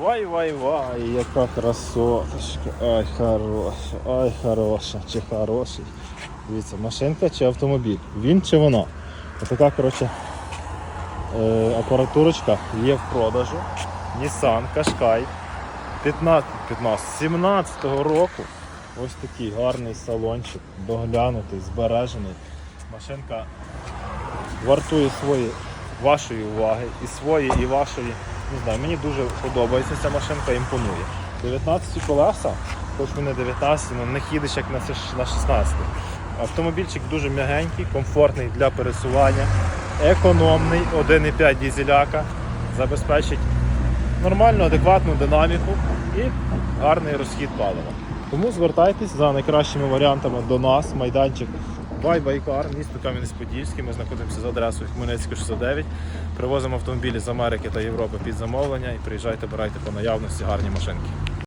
Вай, вай, вай, яка красоточка. Ай, хороша, ай, хороша, чи хороший. Дивіться, машинка чи автомобіль? Він чи вона? Отака, коротше, е, апаратурочка є в продажу. Nissan Qashqai 15, 15, 17 року. Ось такий гарний салончик, доглянутий, збережений. Машинка вартує свої, вашої уваги і свої, і вашої. Не знаю, мені дуже подобається ця машинка, імпонує. 19 колеса, хоч вони 19, але не їдеш як на 16. Автомобільчик дуже м'ягенький, комфортний для пересування, економний, 1,5 дізеляка, забезпечить нормальну, адекватну динаміку і гарний розхід палива. Тому звертайтесь за найкращими варіантами до нас, майданчик Байбайкар, місто Кам'янець-Подільський. Ми знаходимося за адресою Хмельницька, 69. Привозимо автомобілі з Америки та Європи під замовлення і приїжджайте, брайте по наявності гарні машинки.